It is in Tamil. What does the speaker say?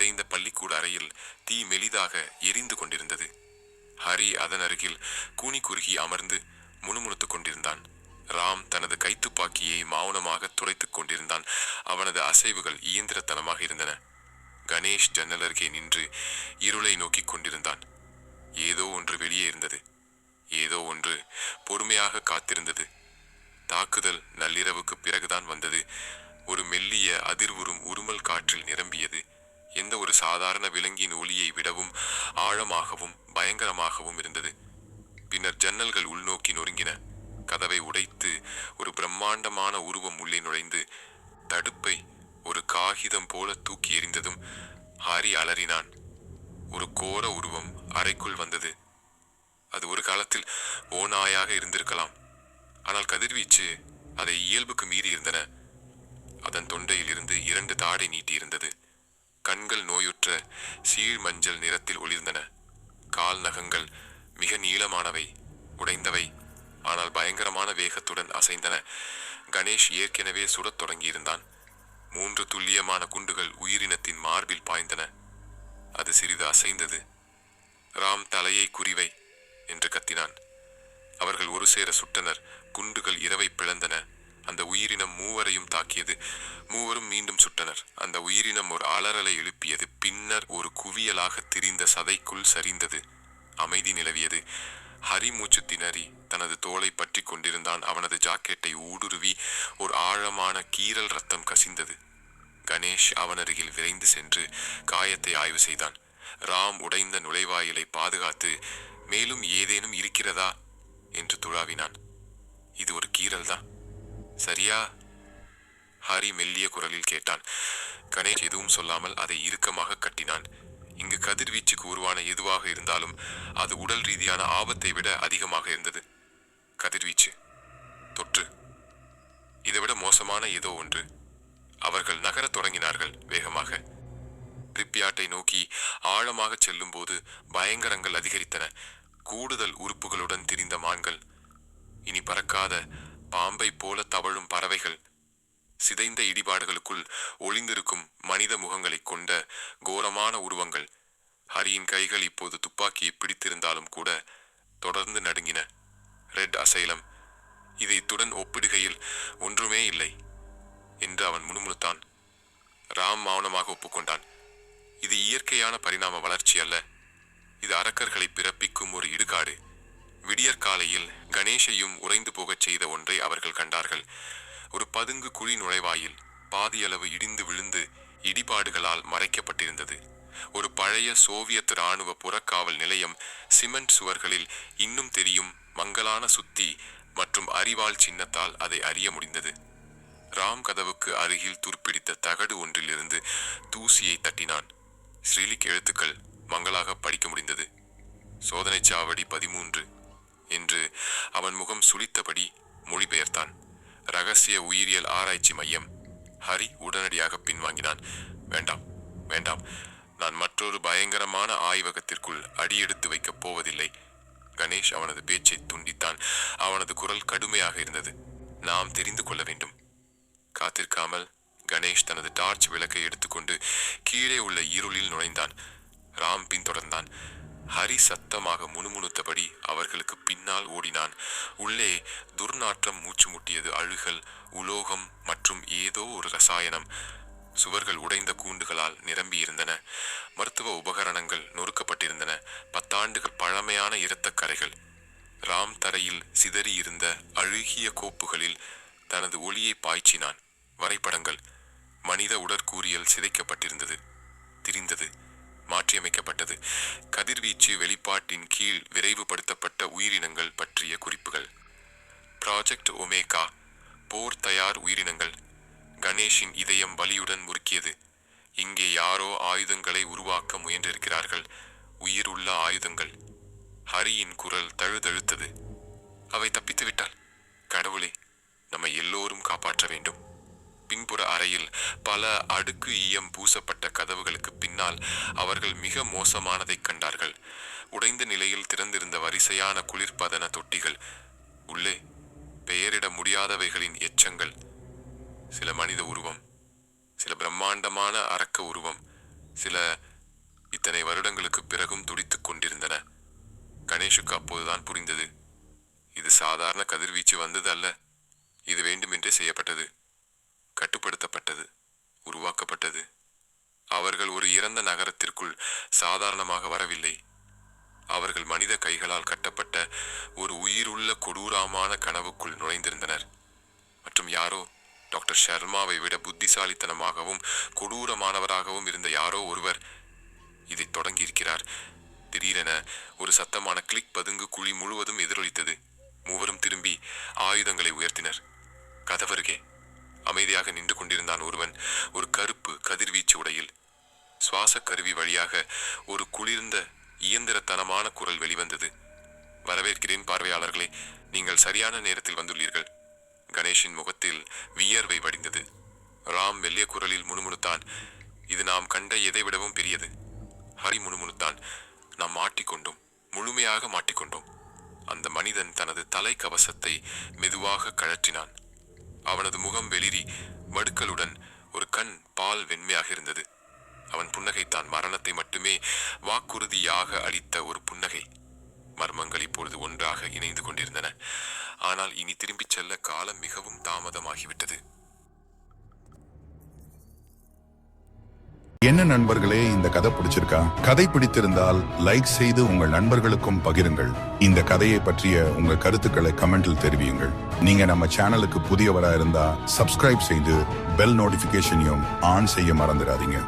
சிதைந்த பள்ளிக்கூட அறையில் தீ மெலிதாக எரிந்து கொண்டிருந்தது. ஹரி அதன் அருகில் கூனி குறுகி அமர்ந்து முணுமுணுத்துக் கொண்டிருந்தான். ராம் தனது கைத்துப்பாக்கியை மௌனமாக துளைத்துக் கொண்டிருந்தான். அவனது அசைவுகள் இயந்திரத்தனமாக இருந்தன. கணேஷ் ஜன்னல் அருகே நின்று இருளை நோக்கிக் கொண்டிருந்தான். ஏதோ ஒன்று வெளியே இருந்தது. ஏதோ ஒன்று பொறுமையாக காத்திருந்தது. தாக்குதல் நள்ளிரவுக்கு பிறகுதான் வந்தது. ஒரு மெல்லிய அதிர்வுறும் உருமல் காற்றில் நிரம்பியது. எந்த ஒரு சாதாரண விலங்கின் ஒளியை விடவும் ஆழமாகவும் பயங்கரமாகவும் இருந்தது. பின்னர் ஜன்னல்கள் உள்நோக்கி நொறுங்கின. கதவை உடைத்து ஒரு பிரம்மாண்டமான உருவம் உள்ளே நுழைந்து தடுப்பை ஒரு காகிதம் போல தூக்கி எறிந்ததும் ஹாரி அலறினான். ஒரு கோர உருவம் அறைக்குள் வந்தது. அது ஒரு காலத்தில் ஓநாயாக இருந்திருக்கலாம். ஆனால் கதிர்வீச்சு அதை இயல்புக்கு மீறி இருந்தன. அதன் தொண்டையில் இருந்து இரண்டு தாடை நீட்டியிருந்தது. கண்கள் நோயுற்ற சீழ் மஞ்சள் நிறத்தில் ஒளிர்ந்தன. கால் நகங்கள் மிக நீளமானவை உடைந்தவை. ஆனால் பயங்கரமான வேகத்துடன் அசைந்தன. கணேஷ் ஏற்கனவே சுடத் தொடங்கியிருந்தான். மூன்று துல்லியமான குண்டுகள் உயிரினத்தின் மார்பில் பாய்ந்தன. அது சிறிது அசைந்தது. ராம் தலையை குறிவை என்று கத்தினான். அவர்கள் ஒரு சேர சுட்டனர். குண்டுகள் இரவை பிளந்தன. அந்த உயிரினம் மூவரையும் தாக்கியது. மூவரும் மீண்டும் சுட்டனர். அந்த உயிரினம் ஒரு அலறலை எழுப்பியது. பின்னர் ஒரு குவியலாக திரிந்த சதைக்குள் சரிந்தது. அமைதி நிலவியது. ஹரி மூச்சு திணறி தனது தோலை பற்றி கொண்டிருந்தான். அவனது ஜாக்கெட்டை ஊடுருவி ஒரு ஆழமான கீறல் ரத்தம் கசிந்தது. கணேஷ் அவனருகில் விரைந்து சென்று காயத்தை ஆய்வு செய்தான். ராம் உடைந்த நுழைவாயிலை பாதுகாத்து மேலும் ஏதேனும் இருக்கிறதா? என்று துழாவினான். இது ஒரு கீறல்தான். சரியா? ஹரி மெல்லிய குரலில் கேட்டான். கணேஷ் எதுவும் சொல்லாமல் அதை இறுக்கமாக கட்டினான். இங்கு கதிர்வீச்சுக்கு உருவான எதுவாக இருந்தாலும் அது உடல் ரீதியான ஆபத்தை விட அதிகமாக இருந்தது. கதிர்வீச்சு தொற்று. இதைவிட மோசமான ஏதோ ஒன்று. அவர்கள் நகரத் தொடங்கினார்கள் வேகமாக. ரிப்பியாட்டை நோக்கி ஆழமாக செல்லும்போது பயங்கரங்கள் அதிகரித்தன. கூடுதல் உறுப்புகளுடன் திரிந்த மான்கள். இனி பறக்காத பாம்பை போல தவழும் பறவைகள் சிதைந்த இடிபாடுகளுக்குள் ஒளிந்திருக்கும் மனித முகங்களைக் கொண்ட கோரமான உருவங்கள். ஹரியின் கைகள் இப்போது துப்பாக்கியை பிடித்திருந்தாலும் கூட தொடர்ந்து நடுங்கின. ரெட் அசைலம் இதை இத்துடன் ஒப்பிடுகையில் ஒன்றுமே இல்லை என்று அவன் முணுமுணுத்தான். ராம் மௌனமாக ஒப்புக்கொண்டான். இது இயற்கையான பரிணாம வளர்ச்சி அல்ல. இது அரக்கர்களை பிறப்பிக்கும் ஒரு இடுகாடு. விடியற்காலையில் கணேஷையும் உறைந்து போகச் செய்த ஒன்றை அவர்கள் கண்டார்கள். ஒரு பதுங்கு குழி நுழைவாயில் பாதியளவு இடிந்து விழுந்து இடிபாடுகளால் மறைக்கப்பட்டிருந்தது. ஒரு பழைய சோவியத் இராணுவ புறக்காவல் நிலையம் சிமெண்ட் சுவர்களில் இன்னும் தெரியும் மங்கலான சுத்தி மற்றும் அரிவாள் சின்னத்தால் அதை அறிய முடிந்தது. ராம் கதவுக்கு அருகில் துருப்பிடித்த தகடு ஒன்றிலிருந்து தூசியை தட்டினான். ஸ்ரீலிக் எழுத்துக்கள் மங்களாக படிக்க முடிந்தது. சோதனைச்சாவடி பதிமூன்று. என்று அவன் முகம் சுளித்தபடி மொழிபெயர்த்தான். ரகசிய உயிரியல் ஆராய்ச்சி மையம். ஹரி உடனடியாக பின்வாங்கினான். வேண்டாம் வேண்டாம். நான் மற்றொரு பயங்கரமான ஆய்வகத்திற்குள் அடியெடுத்து வைக்கப் போவதில்லை. கணேஷ் அவனது பேச்சை துண்டித்தான். அவனது குரல் கடுமையாக இருந்தது. நாம் தெரிந்து கொள்ள வேண்டும். காத்திருக்காமல் கணேஷ் தனது டார்ச் விளக்கை எடுத்துக்கொண்டு கீழே உள்ள இருளில் நுழைந்தான். ராம் பின்தொடர்ந்தான். ஹரி சத்தமாக முணுமுணுத்தபடி அவர்களுக்கு பின்னால் ஓடினான். உள்ளே துர்நாற்றம் மூச்சு முட்டியது அழுகல் உலோகம் மற்றும் ஏதோ ஒரு ரசாயனம். சுவர்கள் உடைந்த கூண்டுகளால் நிரம்பியிருந்தன. மருத்துவ உபகரணங்கள் நொறுக்கப்பட்டிருந்தன. பத்தாண்டுகள் பழமையான இரத்த கரைகள். ராம் தரையில் சிதறியிருந்த அழுகிய கோப்புகளில் தனது ஒளியை பாய்ச்சினான். வரைபடங்கள். மனித உடற்கூறியல் சிதைக்கப்பட்டிருந்தது திரிந்தது. மாற்றியமைக்கப்பட்டது. கதிர்வீச்சு வெளிப்பாட்டின் கீழ் விரைவுபடுத்தப்பட்ட உயிரினங்கள் பற்றிய குறிப்புகள். ப்ராஜெக்ட் ஒமேகா போர் தயார் உயிரினங்கள். கணேஷின் இதயம் வலியுடன் முறுக்கியது. இங்கே யாரோ ஆயுதங்களை உருவாக்க முயன்றிருக்கிறார்கள். உயிருள்ள ஆயுதங்கள். ஹரியின் குரல் தழுதழுத்தது. அவை தப்பித்து பின்புற அறையில் பல அடுக்கு ஈயம் பூசப்பட்ட கதவுகளுக்கு பின்னால் அவர்கள் மிக மோசமானதைக் கண்டார்கள். உடைந்த நிலையில் திறந்திருந்த வரிசையான குளிர்பதன தொட்டிகள் உள்ளே பெயரிட முடியாதவைகளின் எச்சங்கள் சில மனித உருவம் சில பிரம்மாண்டமான அரக்க உருவம் சில இத்தனை வருடங்களுக்கு பிறகும் துடித்துக் கொண்டிருந்தன. கணேஷுக்கு அப்போதுதான் புரிந்தது. இது சாதாரண கதிர்வீச்சு வந்தது அல்ல இது வேண்டுமென்றே செய்யப்பட்டது. கட்டுப்படுத்தப்பட்டது உருவாக்கப்பட்டது. அவர்கள் ஒரு இறந்த நகரத்திற்குள் சாதாரணமாக வரவில்லை. அவர்கள் மனித கைகளால் கட்டப்பட்ட ஒரு உயிருள்ள கொடூரமான கனவுக்குள் நுழைந்திருந்தனர். மற்றும் யாரோ டாக்டர் ஷர்மாவை விட புத்திசாலித்தனமாகவும் கொடூரமானவராகவும் இருந்த யாரோ ஒருவர் இதை தொடங்கியிருக்கிறார். திடீரென ஒரு சத்தமான கிளிக் பதுங்கு குழி முழுவதும் எதிரொலித்தது. மூவரும் திரும்பி ஆயுதங்களை உயர்த்தினர். கதவருகே அமைதியாக நின்று கொண்டிருந்தான் ஒருவன். ஒரு கருப்பு கதிர்வீச்சு உடையில் சுவாச கருவி வழியாக ஒரு குளிர்ந்த இயந்திரத்தனமான குரல் வெளிவந்தது. வரவேற்கிறேன் பார்வையாளர்களே நீங்கள் சரியான நேரத்தில் வந்துள்ளீர்கள். கணேஷின் முகத்தில் வியர்வை வடிந்தது. ராம் வெள்ளிய குரலில் முணுமுணுத்தான் இது நாம் கண்ட எதை விடவும் பெரியது. ஹரி முணுமுணுத்தான் நாம் மாட்டிக்கொண்டோம் முழுமையாக மாட்டிக்கொண்டோம். அந்த மனிதன் தனது தலை கவசத்தை மெதுவாக கழற்றினான். அவனது முகம் வெளிரி வடுக்களுடன் ஒரு கண் பால் வெண்மையாக இருந்தது. அவன் புன்னகைத்தான் மரணத்தை மட்டுமே வாக்குறுதியாக அளித்த ஒரு புன்னகை. மர்மங்கள் இப்பொழுது ஒன்றாக இணைந்து கொண்டிருந்தன. ஆனால் இனி திரும்பிச் செல்ல காலம் மிகவும் தாமதமாகிவிட்டது. என்ன நண்பர்களே இந்த கதை பிடிச்சிருக்கா? கதை பிடித்திருந்தால் லைக் செய்து உங்கள் நண்பர்களுக்கும் பகிருங்கள். இந்த கதையை பற்றிய உங்கள் கருத்துக்களை கமெண்டில் தெரிவியுங்கள். நீங்க நம்ம சேனலுக்கு புதியவரா இருந்தா சப்ஸ்கிரைப் செய்து பெல் நோட்டிபிகேஷனையும் ஆன் செய்ய மறந்துடாதீங்க.